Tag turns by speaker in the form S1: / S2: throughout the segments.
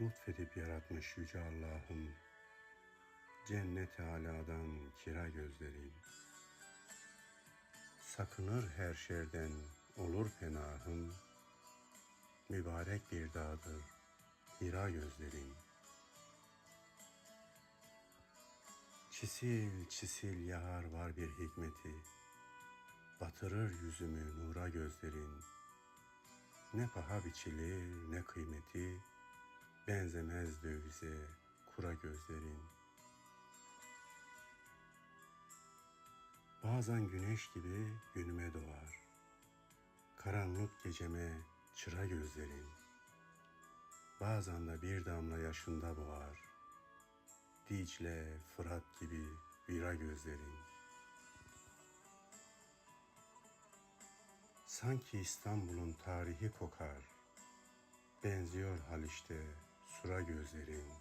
S1: Lütfedip yaratmış yüce Allah'ım, cennet aladan kira gözlerin. Sakınır her şerden olur penahım, mübarek bir dağdır hira gözlerin. Çisil çisil yağar var bir hikmeti, batırır yüzümü nura gözlerin. Ne paha biçilir ne kıymeti, benzemez dövize kura gözlerin. Bazen güneş gibi günüme doğar, karanlık geceme çıra gözlerin. Bazen de bir damla yaşında boğar, Dicle, Fırat gibi vira gözlerin. Sanki İstanbul'un tarihi kokar, benziyor Haliç'te sura gözlerin.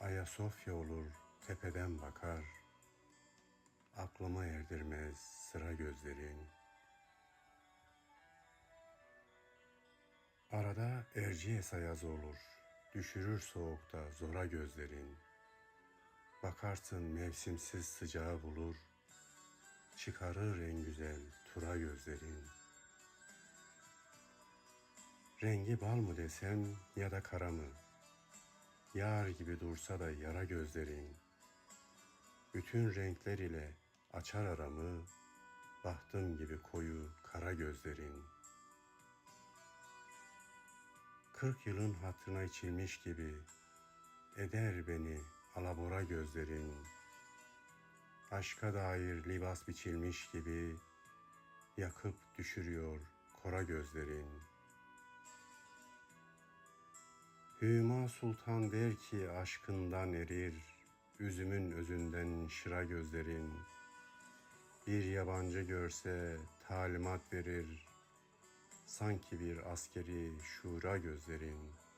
S1: Ayasofya olur tepeden bakar, aklıma erdirmez sıra gözlerin. Arada Erciyes ayazı olur, düşürür soğukta zora gözlerin. Bakarsın mevsimsiz sıcağı bulur, çıkarır en güzel tura gözlerin. Rengi bal mı desem ya da kara mı? Yar gibi dursa da yara gözlerin. Bütün renkler ile açar aramı, bahtım gibi koyu kara gözlerin. Kırk yılın hatırına içilmiş gibi eder beni alabora gözlerin. Aşka dair libas biçilmiş gibi yakıp düşürüyor kora gözlerin. Hüma Sultan der ki aşkından erir, üzümün özünden şıra gözlerin. Bir yabancı görse talimat verir, sanki bir askeri şura gözlerin.''